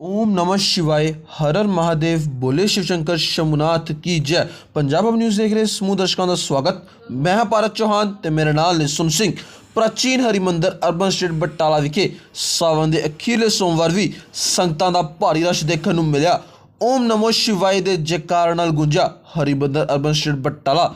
ओम नमः शिवाय हर हर महादेव बोले शिव शंकर शंभुनाथ की ਜੈ ਪੰਜਾਬ ਅਬ ਨਿਊਜ਼ ਦੇਖ ਰਹੇ ਸਮੂਹ ਦਰਸ਼ਕਾਂ ਦਾ ਸਵਾਗਤ ਮੈਂ ਹਾਂ ਭਾਰਤ ਚੌਹਾਨ ਤੇ ਮੇਰੇ ਨਾਲ ਨੇ ਸੁਨ ਸਿੰਘ ਪ੍ਰਾਚੀਨ ਹਰਿਮੰਦਰ ਅਰਬਨ ਸਟੇਟ ਬਟਾਲਾ ਵਿਖੇ ਸਾਵਨ ਦੇ ਅਖੀਰਲੇ ਸੋਮਵਾਰ ਵੀ ਸੰਗਤਾਂ ਦਾ ਭਾਰੀ ਰਸ਼ ਦੇਖਣ ਨੂੰ ਮਿਲਿਆ ਓਮ ਨਮੋ ਸ਼ਿਵਾਏ ਦੇ ਜੈਕਾਰ ਨਾਲ ਗੁੰਜਾ ਹਰਿਮੰਦਰ ਅਰਬਨ ਸਟੇਟ ਬਟਾਲਾ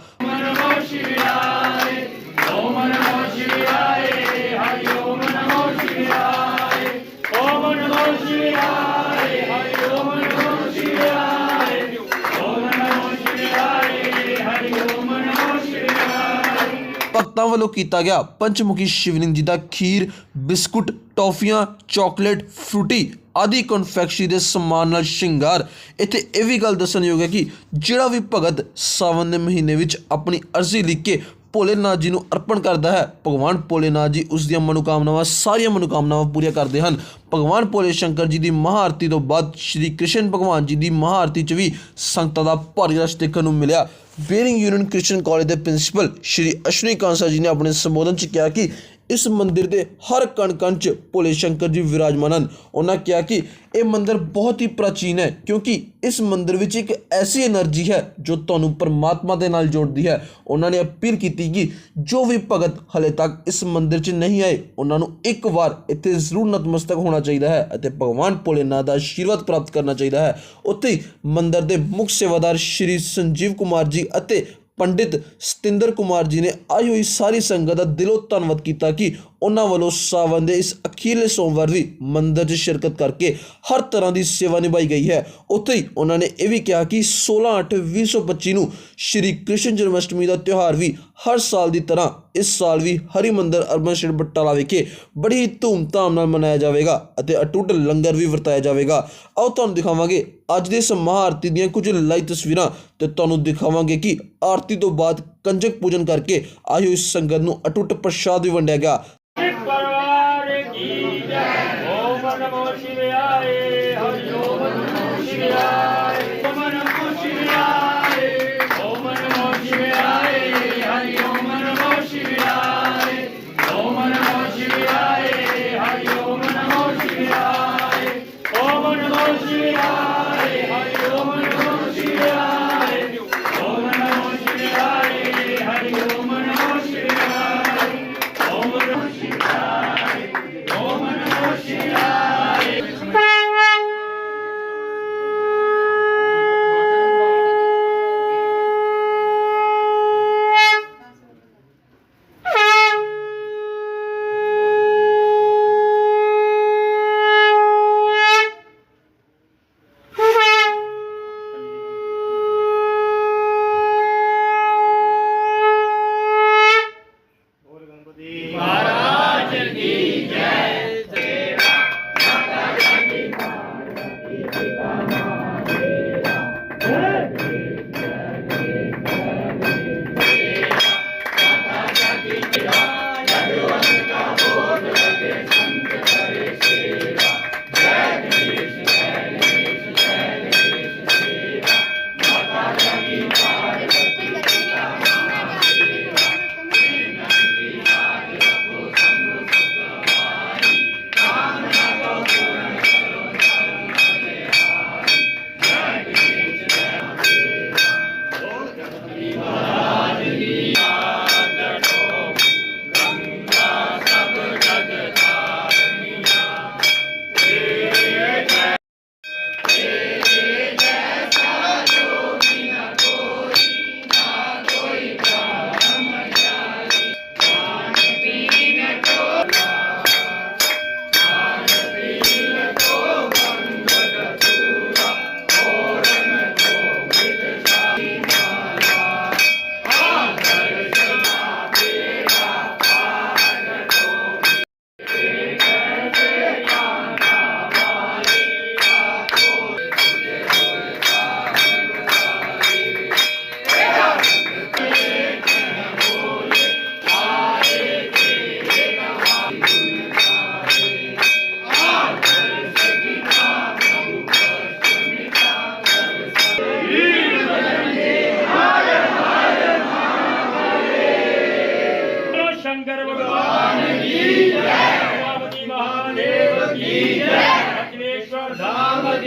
ਵੱਲੋਂ ਕੀਤਾ ਗਿਆ ਪੰਚਮੁਖੀ ਸ਼ਿਵਲਿੰਗ ਜੀ ਦਾ ਖੀਰ, ਬਿਸਕੁਟ, ਟੌਫੀਆਂ, ਚਾਕਲੇਟ, ਫਰੂਟੀ ਆਦਿ ਕਨਫੈਕਸ਼ਨਰੀ ਦੇ ਸਮਾਨ ਨਾਲ ਸ਼ਿੰਗਾਰ। ਇੱਥੇ ਇਹ ਵੀ ਗੱਲ ਦੱਸਣਯੋਗ ਹੈ ਕਿ ਜਿਹੜਾ ਵੀ ਭਗਤ ਸਾਵਨ ਦੇ ਮਹੀਨੇ ਵਿੱਚ ਆਪਣੀ ਅਰਜ਼ੀ ਲਿਖ ਕੇ ਭੋਲੇਨਾਥ ਜੀ ਨੂੰ ਅਰਪਣ ਕਰਦਾ ਹੈ। ਭਗਵਾਨ ਭੋਲੇਨਾਥ ਜੀ ਉਸ ਦੀਆਂ ਮਨੋਕਾਮਨਾਵਾਂ, ਸਾਰੀਆਂ ਮਨੋਕਾਮਨਾਵਾਂ ਪੂਰੀਆਂ ਕਰਦੇ ਹਨ। ਭਗਵਾਨ ਭੋਲੇ ਸ਼ੰਕਰ ਜੀ ਦੀ ਮਹਾਆਰਤੀ ਤੋਂ ਬਾਅਦ ਸ਼੍ਰੀ ਕ੍ਰਿਸ਼ਨ ਭਗਵਾਨ ਜੀ ਦੀ ਮਹਾਆਰਤੀ 'ਚ ਵੀ ਸੰਗਤਾਂ ਦਾ ਭਾਰੀ ਰਸ਼ ਦੇਖਣ ਨੂੰ ਮਿਲਿਆ। ਬੇਰਿੰਗ ਯੂਨੀਅਨ ਕ੍ਰਿਸਚੀਅਨ ਕਾਲਜ ਦੇ ਪ੍ਰਿੰਸੀਪਲ ਸ਼੍ਰੀ ਅਸ਼ਵਨੀ ਕਾਂਸਾ ਜੀ ਨੇ ਆਪਣੇ ਸੰਬੋਧਨ 'ਚ ਕਿਹਾ ਕਿ ਇਸ ਮੰਦਿਰ ਦੇ ਹਰ ਕਣ ਕਣ 'ਚ ਭੋਲੇ ਸ਼ੰਕਰ ਜੀ ਵਿਰਾਜਮਾਨ ਹਨ। ਉਹਨਾਂ ਕਿਹਾ ਕਿ ਇਹ ਮੰਦਿਰ ਬਹੁਤ ਹੀ ਪ੍ਰਾਚੀਨ ਹੈ, ਕਿਉਂਕਿ ਇਸ ਮੰਦਿਰ ਵਿੱਚ ਇੱਕ ਐਸੀ એનર્ਜੀ ਹੈ ਜੋ ਤੁਹਾਨੂੰ ਪਰਮਾਤਮਾ ਦੇ ਨਾਲ ਜੋੜਦੀ ਹੈ। ਉਹਨਾਂ ਨੇ ਅਪੀਲ ਕੀਤੀ ਕਿ ਜੋ ਵੀ ਭਗਤ ਹਲੇ ਤੱਕ ਇਸ ਮੰਦਿਰ 'ਚ ਨਹੀਂ ਆਏ, ਉਹਨਾਂ ਨੂੰ ਇੱਕ ਵਾਰ ਇੱਥੇ ਜ਼ਰੂਰ ਨਤਮਸਤਕ ਹੋਣਾ ਚਾਹੀਦਾ ਹੈ ਅਤੇ ਭਗਵਾਨ ਭੋਲੇ ਭੋਲੇਨਾਥ ਦਾ ਆਸ਼ੀਰਵਾਦ ਪ੍ਰਾਪਤ ਕਰਨਾ ਚਾਹੀਦਾ ਹੈ। ਉੱਥੇ ਮੰਦਿਰ ਦੇ ਮੁੱਖ ਸੇਵਾਦਾਰ ਸ਼੍ਰੀ ਸੰਜੀਵ ਕੁਮਾਰ ਜੀ ਅਤੇ ਪੰਡਿਤ ਸਤਿੰਦਰ ਕੁਮਾਰ ਜੀ ਨੇ ਆਈ ਹੋਈ ਸਾਰੀ ਸੰਗਤ ਦਾ ਦਿਲੋਂ ਧੰਨਵਾਦ ਕੀਤਾ ਕਿ ਉਹਨਾਂ ਵੱਲੋਂ ਸਾਵਨ ਦੇ ਇਸ ਅਖੀਰਲੇ ਸੋਮਵਾਰ ਵੀ ਮੰਦਰ 'ਚ ਸ਼ਿਰਕਤ ਕਰਕੇ ਹਰ ਤਰ੍ਹਾਂ ਦੀ ਸੇਵਾ ਨਿਭਾਈ ਗਈ ਹੈ। ਉੱਥੇ ਹੀ ਉਹਨਾਂ ਨੇ ਇਹ ਵੀ ਕਿਹਾ ਕਿ 16/8/2025 ਨੂੰ ਸ਼੍ਰੀ ਕ੍ਰਿਸ਼ਨ ਜਨਮਸ਼ਟਮੀ ਦਾ ਤਿਉਹਾਰ ਵੀ ਹਰ ਸਾਲ ਦੀ ਤਰ੍ਹਾਂ ਇਸ ਸਾਲ ਵੀ ਹਰਿਮੰਦਰ ਅਰਬਨ ਸਟੇਟ ਬਟਾਲਾ ਵਿਖੇ ਬੜੀ ਹੀ ਧੂਮਧਾਮ ਨਾਲ ਮਨਾਇਆ ਜਾਵੇਗਾ ਅਤੇ ਅਟੁੱਟ ਲੰਗਰ ਵੀ ਵਰਤਾਇਆ ਜਾਵੇਗਾ। ਆਓ ਤੁਹਾਨੂੰ ਦਿਖਾਵਾਂਗੇ ਅੱਜ ਦੇ ਇਸ ਮਹਾਆਰਤੀ ਦੀਆਂ ਕੁਝ ਲਾਈਵ ਤਸਵੀਰਾਂ ਤੇ ਤੁਹਾਨੂੰ ਦਿਖਾਵਾਂਗੇ ਕਿ ਆਰਤੀ ਤੋਂ ਬਾਅਦ ਕੰਜਕ ਪੂਜਨ ਕਰਕੇ ਆਈ ਹੋਈ ਸੰਗਤ ਨੂੰ ਅਟੁੱਟ ਪ੍ਰਸ਼ਾਦ ਵੀ ਵੰਡਿਆ ਗਿਆ।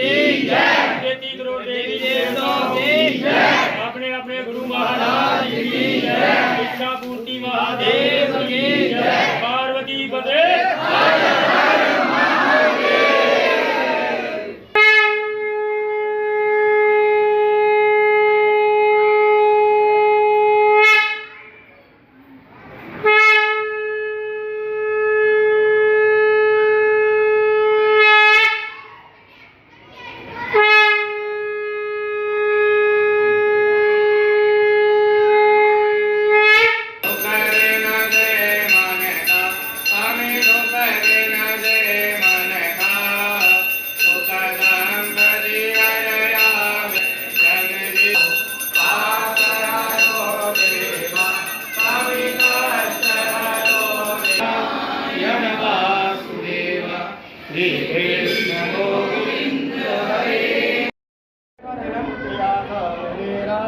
Be dead.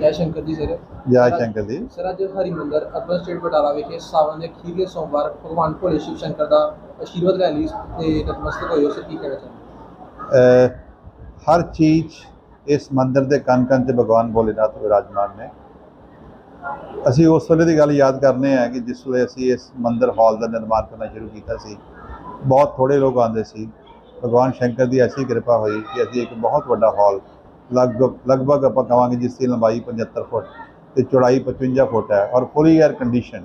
Jai Shankar ji sir. Jai Shankar ji. Sir ਅੱਜ ਅਰਬਨ ਸਟੇਟ ਬਟਾਲਾ ਵਿਖੇ ਸਾਵਨ ਦੇ ਅਖੀਰਲੇ ਸੋਮਵਾਰ ਭਗਵਾਨ ਭੋਲੇ ਸ਼ਿਵ ਸ਼ੰਕਰ ਦਾ ਆਸ਼ੀਰਵਾਦ ਲੈ ਲਈ ਤੇ ਨਤਮਸਤਕ ਹੋਏ ਉਸ ਕੀ ਕਹਿਣਾ ਚਾਹੁੰਦੇ ਹਰ ਚੀਜ਼ ਇਸ ਮੰਦਿਰ ਦੇ ਕਣ ਕਣ ਤੇ ਭਗਵਾਨ ਭੋਲੇਨਾਥ ਵਿਰਾਜਮਾਨ ਨੇ। ਅਸੀਂ ਉਸ ਵੇਲੇ ਦੀ ਗੱਲ ਯਾਦ ਕਰਨੇ ਆ ਕਿ ਜਿਸ ਵੇਲੇ ਅਸੀਂ ਇਸ ਮੰਦਿਰ ਹਾਲ ਦਾ ਨਿਰਮਾਣ ਕਰਨਾ ਸ਼ੁਰੂ ਕੀਤਾ ਸੀ ਬਹੁਤ ਥੋੜੇ ਲੋਕ ਆਉਂਦੇ ਸੀ। ਭਗਵਾਨ ਸ਼ੰਕਰ ਦੀ ਐਸੀ ਕਿਰਪਾ ਹੋਈ ਕਿ ਅਸੀਂ ਇੱਕ ਬਹੁਤ ਵੱਡਾ ਹਾਲ ਲਗਭਗ ਲਗਭਗ ਆਪਾਂ ਕਵਾਂਗੇ ਜਿਸ ਦੀ ਲੰਬਾਈ 75 ਫੁੱਟ ਤੇ ਚੌੜਾਈ 55 ਫੁੱਟ ਹੈ ਔਰ ਫੁੱਲੀ 에ਅਰ ਕੰਡੀਸ਼ਨ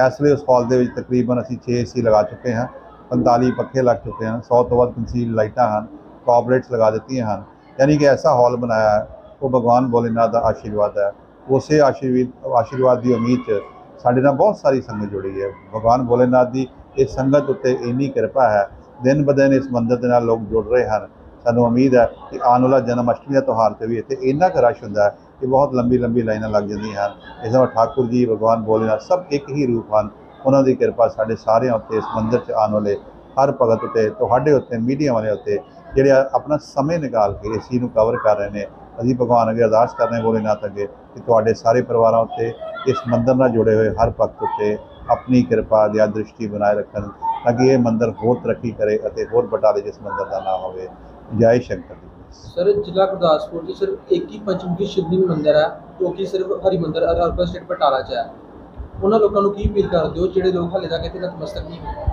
ਇਸ ਵੇਲੇ ਉਸ ਹਾਲ ਦੇ ਵਿੱਚ ਤਕਰੀਬਨ ਅਸੀਂ 6 ਏਸੀ ਲਗਾ ਚੁੱਕੇ ਹਾਂ 45 ਪੱਖੇ ਲੱਗ ਚੁੱਕੇ ਹਨ 100 ਤੋਂ ਵੱਧ ਕੰਸੀਲ ਲਾਈਟਾਂ ਹਨ ਕਾਰਬਰੇਟਸ ਲਗਾ ਦਿੱਤੀਆਂ ਹਨ ਯਾਨੀ ਕਿ ਐਸਾ ਹਾਲ ਬਣਾਇਆ ਹੈ ਉਹ ਭਗਵਾਨ ਭੋਲੇਨਾਥ ਦਾ ਆਸ਼ੀਰਵਾਦ ਹੈ ਉਸੇ ਆਸ਼ੀਰਵਾਦ ਆਸ਼ੀਰਵਾਦ ਦੀ ਉਮੀਦ 'ਚ ਸਾਡੇ ਨਾਲ ਬਹੁਤ ਸਾਰੀ ਸੰਗਤ ਜੁੜੀ ਹੈ ਭਗਵਾਨ ਭੋਲੇਨਾਥ ਦੀ ਇਸ ਸੰਗਤ ਉੱਤੇ ਇੰਨੀ ਕਿਰਪਾ ਹੈ ਦਿਨ ਬ ਦਿਨ ਇਸ ਮੰਦਰ ਦੇ ਨਾਲ ਲੋਕ ਜੁੜ ਰਹੇ ਹਨ। ਸਾਨੂੰ ਉਮੀਦ ਹੈ ਕਿ ਆਉਣ ਵਾਲਾ ਜਨਮ ਅਸ਼ਟਮੀ ਦਾ ਤਿਉਹਾਰ ਤੇ ਵੀ ਇੱਥੇ ਇੰਨਾ ਕੁ ਰਸ਼ ਹੁੰਦਾ ਹੈ ਕਿ ਬਹੁਤ ਲੰਬੀ ਲੰਬੀ ਲਾਈਨਾਂ ਲੱਗ ਜਾਂਦੀਆਂ ਹਨ। ਇਸ ਨਾਲ ਠਾਕੁਰ ਜੀ, ਭਗਵਾਨ ਭੋਲੇਨਾਥ ਸਭ ਇੱਕ ਹੀ ਰੂਪ ਹਨ। ਉਹਨਾਂ ਦੀ ਕਿਰਪਾ ਸਾਡੇ ਸਾਰਿਆਂ ਉੱਤੇ ਇਸ ਮੰਦਰ 'ਚ ਆਉਣ ਵਾਲੇ ਹਰ ਭਗਤ ਉੱਤੇ, ਤੁਹਾਡੇ ਉੱਤੇ, ਮੀਡੀਆ ਵਾਲਿਆਂ ਉੱਤੇ ਜਿਹੜੇ ਆ ਆਪਣਾ ਸਮੇਂ ਨਿਕਾਲ ਕੇ ਇਸ ਚੀਜ਼ ਨੂੰ ਕਵਰ ਕਰ ਰਹੇ ਨੇ। ਅਸੀਂ ਭਗਵਾਨ ਅੱਗੇ ਅਰਦਾਸ ਕਰਨੇ ਭੋਲੇਨਾਥ ਅੱਗੇ ਕਿ ਤੁਹਾਡੇ ਸਾਰੇ ਪਰਿਵਾਰਾਂ ਉੱਤੇ ਇਸ ਮੰਦਰ ਨਾਲ ਜੁੜੇ ਹੋਏ ਹਰ ਭਗਤ ਉੱਤੇ ਆਪਣੀ ਕਿਰਪਾ ਦਿਆ ਦ੍ਰਿਸ਼ਟੀ ਬਣਾਏ ਰੱਖਣ। ਤਾਂ ਕਿ ਇਹ ਮੰਦਿਰ ਹੋਰ ਤਰੱਕੀ ਕਰੇ ਅਤੇ ਹੋਰ ਬਟਾਲੇ ਜਿਸ ਮੰਦਿਰ ਦਾ ਨਾਮ ਹੋਵੇ ਜੈ ਸ਼ੰਕਰ ਜੀ ਸਰ ਜ਼ਿਲ੍ਹਾ ਗੁਰਦਾਸਪੁਰ ਦੀ ਸਿਰਫ ਇੱਕ ਹੀ ਪੰਚਮੁਖੀ ਸ਼ਿਵਲਿੰਗ ਮੰਦਿਰ ਹੈ ਜੋ ਕਿ ਸਿਰਫ ਹਰਿਮੰਦਰ ਅਰਬਨ ਸਟੇਟ ਬਟਾਲਾ 'ਚ ਹੈ। ਉਹਨਾਂ ਲੋਕਾਂ ਨੂੰ ਕੀ ਅਪੀਲ ਕਰਦੇ ਹੋ ਜਿਹੜੇ ਲੋਕ ਹਾਲੇ ਤੱਕ ਇੱਥੇ ਨਤਮਸਤਕ ਨਹੀਂ ਹੋਏ?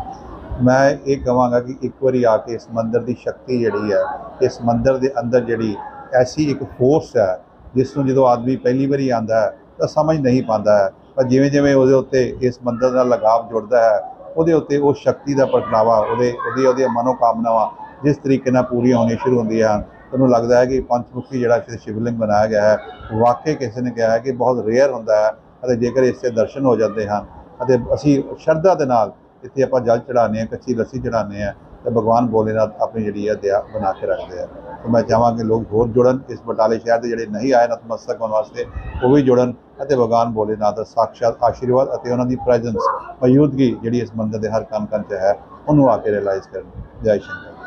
ਮੈਂ ਇਹ ਕਹਾਂਗਾ ਕਿ ਇੱਕ ਵਾਰੀ ਆ ਕੇ ਇਸ ਮੰਦਿਰ ਦੀ ਸ਼ਕਤੀ ਜਿਹੜੀ ਹੈ ਇਸ ਮੰਦਿਰ ਦੇ ਅੰਦਰ ਜਿਹੜੀ ਐਸੀ ਇੱਕ ਫੋਰਸ ਹੈ ਜਿਸ ਨੂੰ ਜਦੋਂ ਆਦਮੀ ਪਹਿਲੀ ਵਾਰੀ ਆਂਦਾ ਹੈ ਤਾਂ ਸਮਝ ਨਹੀਂ ਪਾਉਂਦਾ ਹੈ। ਪਰ ਜਿਵੇਂ ਜਿਵੇਂ ਉਹਦੇ ਉੱਤੇ ਇਸ ਮੰਦਿਰ ਨਾਲ ਲਗਾਵ ਜੁੜਦਾ ਹੈ ਉਹਦੇ ਉੱਤੇ ਉਹ ਸ਼ਕਤੀ ਦਾ ਪ੍ਰਗਟਾਵਾ, ਉਹਦੇ, ਉਹਦੀ, ਉਹਦੀਆਂ ਮਨੋਕਾਮਨਾਵਾਂ ਜਿਸ ਤਰੀਕੇ ਨਾਲ ਪੂਰੀਆਂ ਹੋਣੀਆਂ ਸ਼ੁਰੂ ਹੁੰਦੀਆਂ ਹਨ। ਤੁਹਾਨੂੰ ਲੱਗਦਾ ਹੈ ਕਿ ਪੰਚਮੁਖੀ ਜਿਹੜਾ ਇੱਥੇ ਸ਼ਿਵਲਿੰਗ ਬਣਾਇਆ ਗਿਆ ਹੈ, ਵਾਕਈ ਕਿਸੇ ਨੇ ਕਿਹਾ ਹੈ ਕਿ ਬਹੁਤ ਰੇਅਰ ਹੁੰਦਾ ਹੈ ਅਤੇ ਜੇਕਰ ਇਸ ਦੇ ਦਰਸ਼ਨ ਹੋ ਜਾਂਦੇ ਹਨ ਅਤੇ ਅਸੀਂ ਸ਼ਰਧਾ ਦੇ ਨਾਲ ਇੱਥੇ ਆਪਾਂ ਜਲ ਚੜਾਉਂਦੇ ਹਾਂ, ਕੱਚੀ ਲੱਸੀ ਚੜਾਉਂਦੇ ਹਾਂ ਤੇ ਭਗਵਾਨ ਭੋਲੇਨਾਥ ਆਪਣੀ ਜਿਹੜੀ ਹੈ ਦਇਆ ਬਣਾ ਕੇ ਰੱਖਦੇ ਆ। ਤੇ ਮੈਂ ਚਾਹਾਂਗਾ ਲੋਕ ਹੋਰ ਜੁੜਨ, ਇਸ ਬਟਾਲੇ ਸ਼ਹਿਰ ਦੇ ਜਿਹੜੇ ਨਹੀਂ ਆਏ ਨਤਮਸਤਕ ਹੋਣ ਵਾਸਤੇ, ਉਹ ਵੀ ਜੁੜਨ ਅਤੇ ਭਗਵਾਨ ਭੋਲੇਨਾਥ ਦਾ ਸਾਕਸ਼ਾਤ ਆਸ਼ੀਰਵਾਦ ਅਤੇ ਉਹਨਾਂ ਦੀ ਪ੍ਰੈਜ਼ੈਂਸ ਮੌਜੂਦਗੀ ਜਿਹੜੀ ਇਸ ਮੰਦਿਰ ਦੇ ਹਰ ਕਣ ਕਣ 'ਚ ਹੈ ਉਹਨੂੰ ਆ ਕੇ ਰਿਅਲਾਈਜ਼ ਕਰਨ ਜੈ ਸ਼ੰਕਰ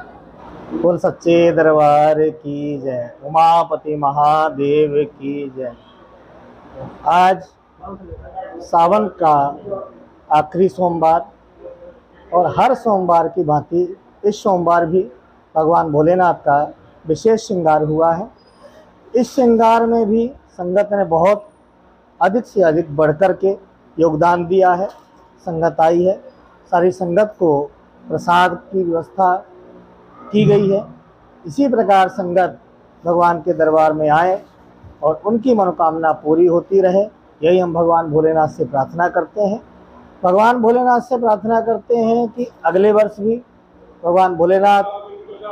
बोल सच्चे दरबार की जय उमापति महादेव की जय आज सावन का आखिरी सोमवार और हर सोमवार की भांति इस सोमवार भी भगवान भोलेनाथ का विशेष श्रृंगार हुआ है इस श्रृंगार में भी संगत ने बहुत अधिक से अधिक बढ़कर के योगदान दिया है, संगत आई है। सारी संगत को प्रसाद की व्यवस्था की गई है। इसी प्रकार संगत भगवान के दरबार में आए और उनकी मनोकामना पूरी होती रहे। यही हम भगवान भोलेनाथ से प्रार्थना करते हैं। भगवान भोलेनाथ से प्रार्थना करते हैं कि अगले वर्ष भी भगवान भोलेनाथ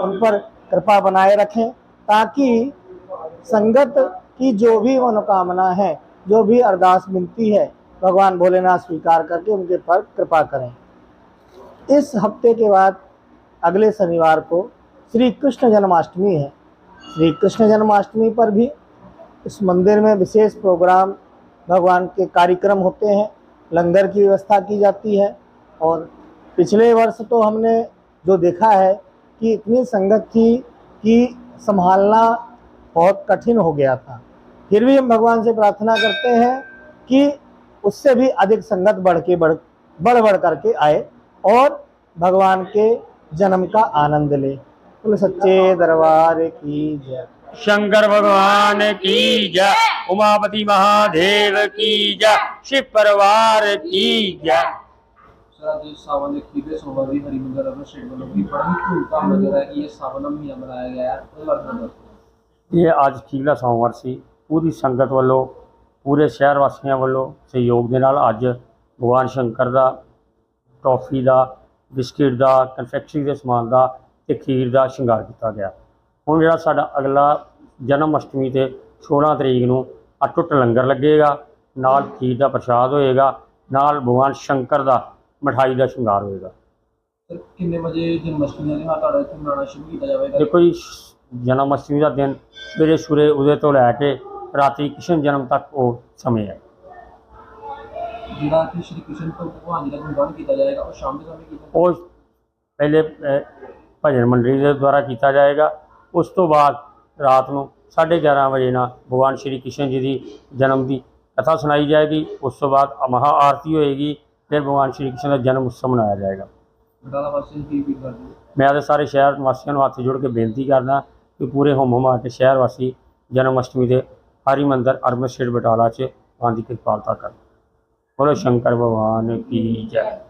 उन पर कृपा बनाए रखें ताकि संगत की जो भी मनोकामना है जो भी अरदास मिलती है, भगवान भोलेनाथ स्वीकार करके उनके पर कृपा करें। इस हफ़्ते के बाद अगले शनिवार को श्री कृष्ण जन्माष्टमी है। श्री कृष्ण जन्माष्टमी पर भी इस मंदिर में विशेष प्रोग्राम, भगवान के कार्यक्रम होते हैं, लंगर की व्यवस्था की जाती है और पिछले वर्ष तो हमने जो देखा है कि इतनी संगत थी कि संभालना बहुत कठिन हो गया था। फिर भी हम भगवान से प्रार्थना करते हैं कि उससे भी अधिक संगत बढ़ के बढ़ बढ़ बढ़ करके आए और भगवान के जन्म का आनंद ले। तो सच्चे दरबार की जय। शंकर भगवान की जय उमापति महादेव की जय शिव परिवार की जय। सावन की की ये सावनम गया ये आज पीला सोमवार सी ਉਹਦੇ ਪੂਰੀ ਸੰਗਤ ਵੱਲੋਂ ਪੂਰੇ ਸ਼ਹਿਰ ਵਾਸੀਆਂ ਵੱਲੋਂ ਸਹਿਯੋਗ ਦੇ ਨਾਲ ਅੱਜ ਭਗਵਾਨ ਸ਼ੰਕਰ ਦਾ ਟੌਫੀ ਦਾ ਬਿਸਕਿਟ ਦਾ ਕਨਫੈਕਸ਼ਨਰੀ ਦੇ ਸਮਾਨ ਦਾ ਤੇ ਖੀਰ ਦਾ ਸ਼ਿੰਗਾਰ ਕੀਤਾ ਗਿਆ। ਹੁਣ ਜਿਹੜਾ ਸਾਡਾ ਅਗਲਾ ਜਨਮ ਅਸ਼ਟਮੀ ਤੇ 16 ਤਰੀਕ ਨੂੰ ਅਟੁੱਟ ਲੰਗਰ ਲੱਗੇਗਾ ਨਾਲ ਖੀਰ ਦਾ ਪ੍ਰਸ਼ਾਦ ਹੋਏਗਾ ਨਾਲ ਭਗਵਾਨ ਸ਼ੰਕਰ ਦਾ ਮਠਾਈ ਦਾ ਸ਼ਿੰਗਾਰ ਹੋਏਗਾ। ਕਿੰਨੇ ਵਜੇ ਜਨਮਸ਼ਟਮੀ ਦਾ ਤਿਉਹਾਰ ਤੁਹਾਡਾ ਇੱਥੇ ਮਨਾਉਣਾ ਸ਼ੁਰੂ ਕੀਤਾ ਜਾਵੇਗਾ। ਦੇਖੋ ਜੀ ਜਨਮ ਅਸ਼ਟਮੀ ਦਾ ਦਿਨ ਸਵੇਰੇ ਸੂਰੇ ਉਦੇ ਤੋਂ ਲੈ ਕੇ ਰਾਤਰੀ ਕ੍ਰਿਸ਼ਨ ਜਨਮ ਤੱਕ ਉਹ ਸਮੇਂ ਹੈ। ਜਿਹੜਾ ਕਿ ਸ਼੍ਰੀ ਕ੍ਰਿਸ਼ਨ ਤੋਂ ਭਗਵਾਨ ਜੀ ਦਾ ਗੁਣਗਾਨ ਕੀਤਾ ਜਾਏਗਾ ਉਹ ਸ਼ਾਮ ਦੇ ਸਮੇਂ ਕੀਤਾ ਉਹ ਪਹਿਲੇ ਅਹ, ਭਜਨ ਮੰਡਲੀ ਦੇ ਦੁਆਰਾ ਕੀਤਾ ਜਾਏਗਾ। ਉਸ ਤੋਂ ਬਾਅਦ ਰਾਤ ਨੂੰ 11:30 ਵਜੇ ਨਾਲ ਭਗਵਾਨ ਸ਼੍ਰੀ ਕ੍ਰਿਸ਼ਨ ਜੀ ਦੀ ਜਨਮ ਦੀ ਕਥਾ ਸੁਣਾਈ ਜਾਏਗੀ। ਉਸ ਤੋਂ ਬਾਅਦ ਮਹਾ ਆਰਤੀ ਹੋਏਗੀ ਫਿਰ ਭਗਵਾਨ ਸ਼੍ਰੀ ਕ੍ਰਿਸ਼ਨ ਦਾ ਜਨਮ ਉਤਸਵ ਮਨਾਇਆ ਜਾਏਗਾ। ਬਟਾਲਾ ਵਾਸੀਆਂ ਨੂੰ ਕੀ ਵੀ ਕਰਦੇ ਹੋ? ਮੈਂ ਤਾਂ ਸਾਰੇ ਸ਼ਹਿਰ ਵਾਸੀਆਂ ਨੂੰ ਹੱਥ ਜੋੜ ਕੇ ਬੇਨਤੀ ਕਰਦਾ ਕਿ ਪੂਰੇ ਹੁਮ ਹੁਮਾ ਕੇ ਸ਼ਹਿਰ ਵਾਸੀ ਜਨਮ ਅਸ਼ਟਮੀ ਦੇ ਹਰੀ ਮੰਦਰ ਅਰਬਨ ਸਟੇਟ ਬਟਾਲਾ 'ਚ ਆਉਣ ਦੀ ਕਿਰਪਾਲਤਾ ਕਰਨ ਬੋਲੋ, ਸ਼ੰਕਰ ਭਗਵਾਨ ਕੀ ਜੈ।